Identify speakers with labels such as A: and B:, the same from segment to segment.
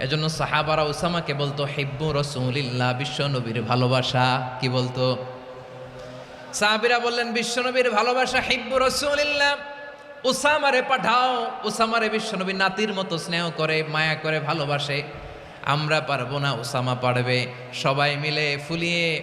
A: এজন্য সাহাবারা ওসামাকে বলতো, হিব্বু রসুলিল্লাহ বিশ্বনবীর ভালোবাসা। কি বলতো? সাহাবিরা বললেন বিশ্বনবীর ভালোবাসা, হিব্বু রসুলিল্লাহ। ওসামারে পাঠাও ওসামারে বিশ্বনবী নাতির মতো স্নেহ করে, মায়া করে ভালোবাসে। আমরা পারব না ওসামা পারবে। সবাই মিলে ফুলিয়ে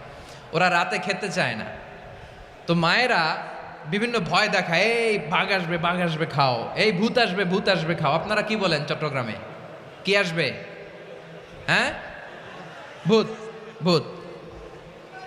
A: ওরা রাতে খেতে চায় না। তো মায়েরা বিভিন্ন ভয় দেখায়, এই বাঘ আসবে বাঘ আসবে, খাও। এই ভূত আসবে ভূত আসবে, খাও। আপনারা কি বলেন চট্টগ্রামে? কি আসবে? হ্যাঁ? ভূত ভূত।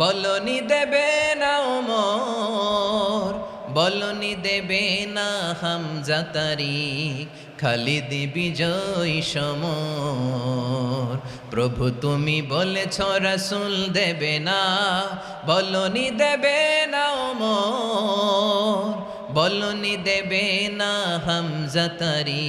A: বলনি দেবে না ওমর, বলনি দেবে না হামজাতারি খালিদ বিজয় সমর। প্রভু তুমি বলেছ, রাসুল দেবে না, বলনি দেবে না ওমর, বলনি দেবে না হামজাতারি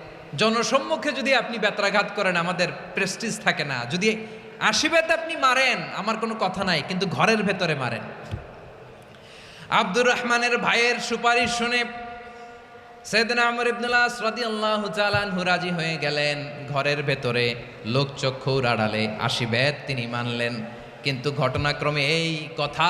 A: জনসম্মুখে যদি আপনি বেত্রাঘাত করেন, আমাদের প্রেস্টিজ থাকে না। যদি আশীর্বাদ আপনি মারেন, আমার কোনো কথা নাই, কিন্তু ঘরের ভেতরে মারেন। আব্দুর রহমানের ভাইয়ের সুপারিশ শুনে সৈয়দনা আমর আনহু রাজি হয়ে গেলেন। ঘরের ভেতরে লোকচক্ষুর আড়ালে আশীর্বাদ তিনি মানলেন। কিন্তু ঘটনাক্রমে এই কথা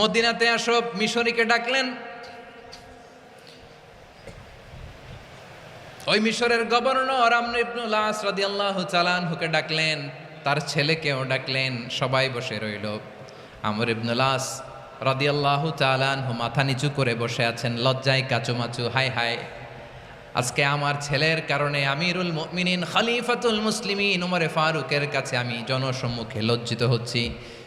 A: মদিনাতে আসব মিশরিকে ডাকলেন। ওই মিশরের গভর্নর আমর ডাকলেন, তার ছেলেকেও ডাকলেন, সবাই বসে রইল। আমর ইবনুল আস রাদিয়াল্লাহু চালানহু মাথা নিচু করে বসে আছেন, লজ্জায় কাচুমাচু হাই হাই আজকে আমার ছেলের কারণে আমিরুল মুমিনিন, খলিফাতুল মুসলিমিন উমরে ফারুকের কাছে আমি জনসম্মুখে লজ্জিত হচ্ছি।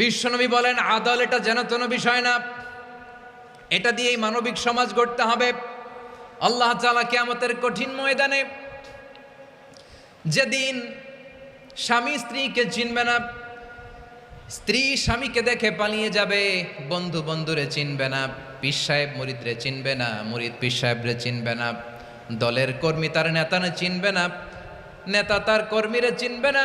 A: বিশ্বনবী বলেন, আদল এটা যেন তেন বিষয় না। এটা দিয়েই মানবিক সমাজ গড়তে হবে। আল্লাহ তাআলা কিয়ামতের কঠিন ময়দানে যেদিন স্বামী স্ত্রীকে চিনবে না, স্ত্রী স্বামীকে দেখে পালিয়ে যাবে, বন্ধু বন্ধুরে চিনবে না, পীর সাহেব মরিদরে চিনবে না, মরিদ পীর সাহেবরে চিনবে না, দলের কর্মী তার নেতানে চিনবে না, নেতা তার কর্মীরে চিনবে না।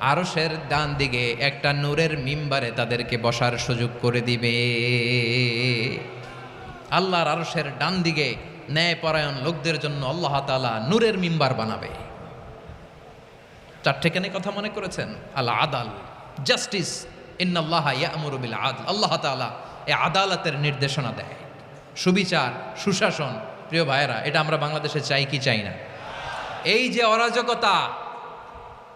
A: আরশের ডান দিকে একটা নূরের মিম্বারে তাদেরকে বসার সুযোগ করে দিবে। আল্লাহর আরশের ডান দিকে ন্যায় পরায়ণ লোকদের জন্য আল্লাহ তাআলা নূরের মিম্বার বানাবে। চারটে কেন কথা মনে করেছেন? আল্লাহ আদাল, জাস্টিস, ইন্নাল্লাহ ইয়ামুরু বিল আদল। আল্লাহ তাআলা এই আদালতের নির্দেশনা দেয়। সুবিচার, সুশাসন, প্রিয় ভাইয়েরা, এটা আমরা বাংলাদেশে চাই কি চাই না? এই যে অরাজকতা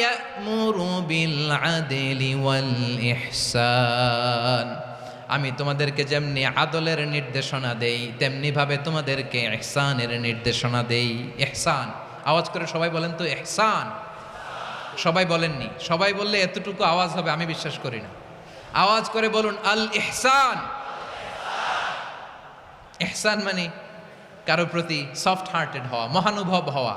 A: ইয়ামুরু বিল আদলি ওয়াল ইহসান আমি তোমাদেরকে যেমনি আদলের নির্দেশনা দেই তেমনি ভাবে তোমাদেরকে এহসানের নির্দেশনা দেই। এহসান আওয়াজ করে সবাই বলেন তো এহসান সবাই বলেননি। সবাই বললে এতটুকু আওয়াজ হবে, আমি বিশ্বাস করি না। আওয়াজ করে বলুন আল এহসান এহসান মানে কারও প্রতি সফট হার্টেড হওয়া, মহানুভব হওয়া।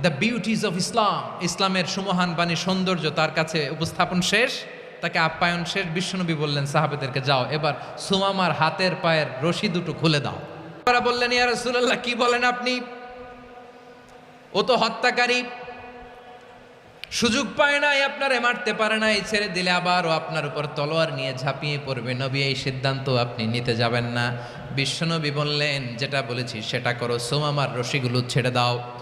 A: দ্য বিউটিজ অফ ইসলাম ইসলামের সুমহান বাণী সৌন্দর্য তার কাছে উপস্থাপন শেষ। তাকে আপ্যায়ন শেষ। বিশ্বনবী বললেন, সাহাবেদেরকে যাও, এবার সুমামার হাতের পায়ের রশি দুটো খুলে দাও। তারা বললেন, ইয়া রাসূলুল্লাহ, কি বলেন আপনি? ও তো হত্যাকারী। সুযোগ পায় নাই, আপনারে মারতে পারে নাই, ছেড়ে দিলে আবারও আপনার উপর তলোয়ার নিয়ে ঝাঁপিয়ে পড়বে। নবী, এই সিদ্ধান্ত আপনি নিতে যাবেন না। বিশ্বনবী বললেন, যেটা বলেছি সেটা করো, সোমামার রশিগুলো ছেড়ে দাও।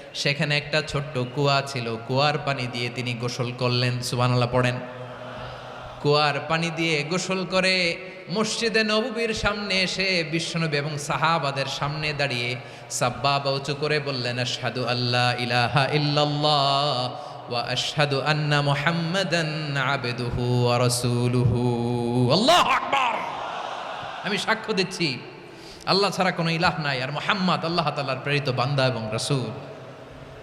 A: সেখানে একটা ছোট্ট কুয়া ছিল। কুয়ার পানি দিয়ে তিনি গোসল করলেন সুবানাল্লাহ পড়েন। কুয়ার পানি দিয়ে গোসল করে মসজিদে নববীর সামনে এসে বিশ্বনবী এবং সাহাবাদের সামনে দাঁড়িয়ে সাব্বা উঁচু করে বললেন, আশহাদু আল্লাহ ইলাহা ইল্লাল্লাহ আবদুহু আমি সাক্ষ্য দিচ্ছি, আল্লাহ ছাড়া কোনো ইলাহ নাই। আর মোহাম্মদ আল্লাহ তাআলার প্রেরিত বান্দা এবং রাসূল।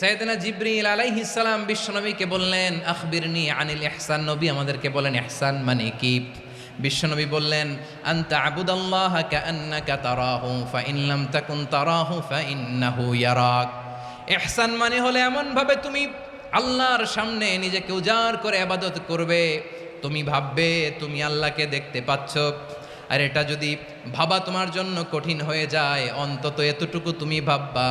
A: সৈয়দনা জিব্রিল আলাইহিস সালাম বিশ্বনবীকে বললেন, আখবিরনি আনিল ইহসান। নবী আমাদেরকে বলেন, ইহসান মানে কি? বিশ্বনবী বললেন, আনতা আবুদাল্লাহ কাআন্নাকা তারাহু, ফাইন লাম তাকুন তারাহু ফা ইন্নাহু ইয়ারাক। ইহসান মানে হলে এমন ভাবে তুমি আল্লাহর সামনে নিজেকে উজাড় করে ইবাদত করবে। তুমি ভাববে তুমি আল্লাহকে দেখতে পাচ্ছ। আর এটা যদি ভাবা তোমার জন্য কঠিন হয়ে যায়, অন্তত এতটুকু তুমি ভাববা।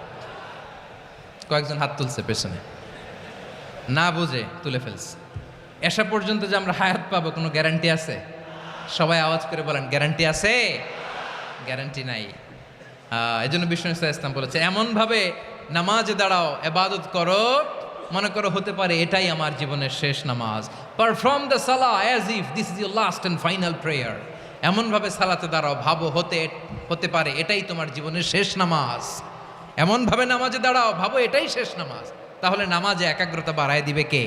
A: কয়েকজন হাত তুলছে পেছনে। না বুঝে তুলে ফেলছে। এসা পর্যন্ত যে আমরা হায়াত পাবো, কোনো গ্যারান্টি আছে? সবাই আওয়াজ করে বলেন, গ্যারান্টি আছে? গ্যারান্টি নাই। এই জন্য বিষ্ণু ইসলাম বলেছে, এমনভাবে নামাজে দাঁড়াও, এবাদত করো, মনে করো হতে পারে এটাই আমার জীবনের শেষ নামাজ। পারফর্ম দ্য সালা as if this is your last and final prayer এমনভাবে সালাতে দাঁড়াও, ভাবো হতে হতে পারে এটাই তোমার জীবনের শেষ নামাজ। এমনভাবে নামাজে দাঁড়াও ভাবো এটাই শেষ নামাজ তাহলে নামাজে একাগ্রতা বাড়ায় দিবে কে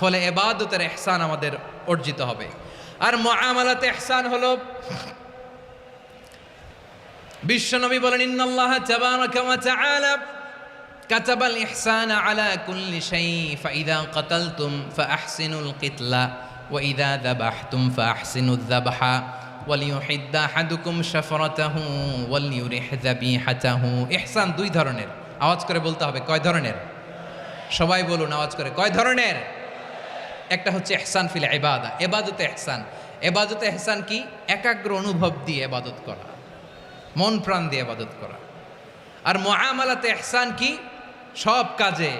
A: ফলে এবাদতের এহসান আমাদের অর্জিত হবে আর মুআমালাতে এহসান হলো বিশ্বনবী বলেন ইন্নাল্লাহ তাবারাকা ওয়া তাআলা كتب الإحسان على كل شيء فإذا قتلتم فأحسنوا القتلة وإذا ذبحتم فأحسنوا الذبح হাদুকুম ইহসান দুই ধরনের। আওয়াজ করে বলতে হবে, কয় ধরনের? সবাই বলুন, আওয়াজ করে, কয় ধরনের? একটা হচ্ছে এহসান ফিল এবাদা এবাদত এহসান এবাদত এহসান কি? একাগ্র অনুভব দিয়ে এবাদত করা। মন প্রাণ দিয়ে আবাদত করা। আর মহামালাতে এহসান কি? সব কাজে,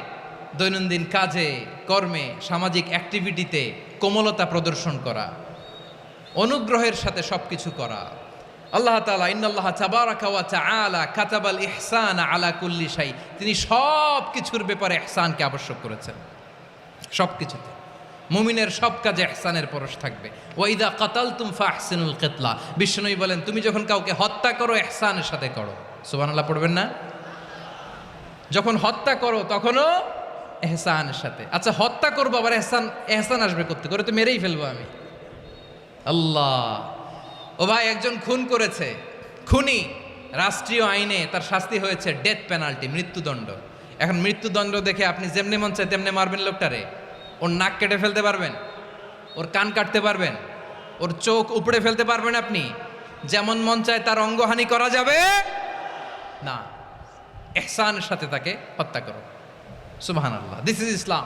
A: দৈনন্দিন কাজে, কর্মে, সামাজিক অ্যাক্টিভিটিতে কোমলতা প্রদর্শন করা। অনুগ্রহের সাথে সব কিছু করা। আল্লাহ তালা ইন্নআল্লাহ চাবারাকা ওয়া তাআলা কাতাবাল ইহসান আলা কুল্লি শাই। তিনি সব কিছুর ব্যাপারে এহসানকে আবশ্যক করেছেন। সব কিছুতে মুমিনের সব কাজে এহসানের পরশ থাকবে। ওয়াইদা কাতাল তুম ফাহসিনুল কেতলা। বিষ্ণুই বলেন, তুমি যখন কাউকে হত্যা করো এহসানের সাথে করো। সুবহানাল্লাহ পড়বেন না? যখন হত্যা করো, তখনও এহসানের সাথে। আচ্ছা হত্যা করব, আবার এহসান এহসান আসবে করতে করে তো মেরেই ফেলব আমি। আল্লাহ। ও ভাই, একজন খুন করেছে। খুনি রাষ্ট্রীয় আইনে তার শাস্তি হয়েছে ডেথ পেনাল্টি মৃত্যুদণ্ড। এখন মৃত্যুদণ্ড দেখে আপনি যেমনি মন চায় তেমনি মারবেন লোকটারে। ওর নাক কেটে ফেলতে পারবেন, ওর কান কাটতে পারবেন, ওর চোখ উপড়ে ফেলতে পারবেন আপনি। যেমন মন চায় তার অঙ্গহানি করা যাবে। না, এহসানের সাথে তাকে হত্যা করো। সুবাহান আল্লাহ this is Islam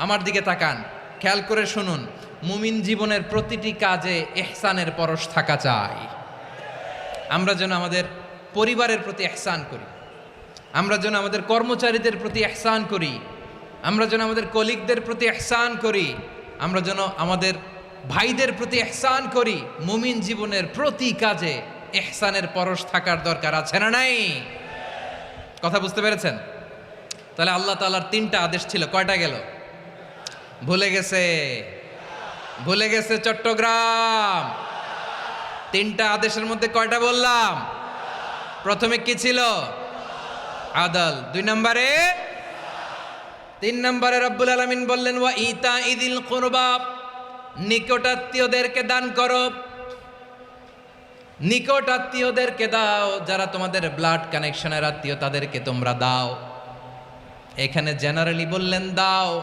A: আমার দিকে তাকান, খেয়াল করে শুনুন, মুমিন জীবনের প্রতিটি কাজে এহসানের পরশ থাকা চাই। আমরা যেন আমাদের পরিবারের প্রতি এহসান করি, আমরা যেন আমাদের কর্মচারীদের প্রতি এহসান করি, আমরা যেন আমাদের কলিগদের প্রতি এহসান করি, আমরা যেন আমাদের ভাইদের প্রতি এহসান করি, মুমিন জীবনের প্রতি কাজে এহসানের পরশ থাকার দরকার আছে না নাই? কথা বুঝতে পেরেছেন? তাহলে আল্লাহ তাআলার তিনটা আদেশ ছিল, কয়টা গেল? ভুলে গেছে। ভুলে গেছে চট্টগ্রাম। তিনটা আদেশের মধ্যে কয়টা বললাম? প্রথমে কি ছিল? আদল। দুই নম্বরে? তিন নম্বরে রব্বুল আলমিন বললেন, ওয়া ইতা ইদিল কুরবা। নিকটাত্মীয়দেরকে দান করো। নিকট আত্মীয়দেরকে দাও, যারা তোমাদের ব্লাড কানেকশনের আত্মীয়, তাদেরকে তোমরা দাও। এখানে জেনারেলি বললেন, দাও।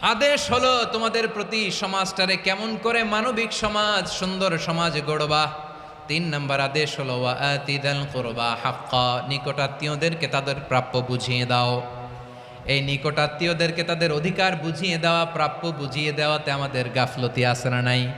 A: আদেশ হলো তোমাদের প্রতি সমাজটারে কেমন করে মানবিক সমাজ, সুন্দর সমাজ গড়বা। তিন নম্বর আদেশ হলো ওয়াতিদাল করবা হাক্কা নিকটাত্মীয়দেরকে তাদের প্রাপ্য বুঝিয়ে দাও। এই নিকটাত্মীয়দেরকে তাদের অধিকার বুঝিয়ে দেওয়া, প্রাপ্য বুঝিয়ে দেওয়াতে আমাদের গাফলতি আছে নাই?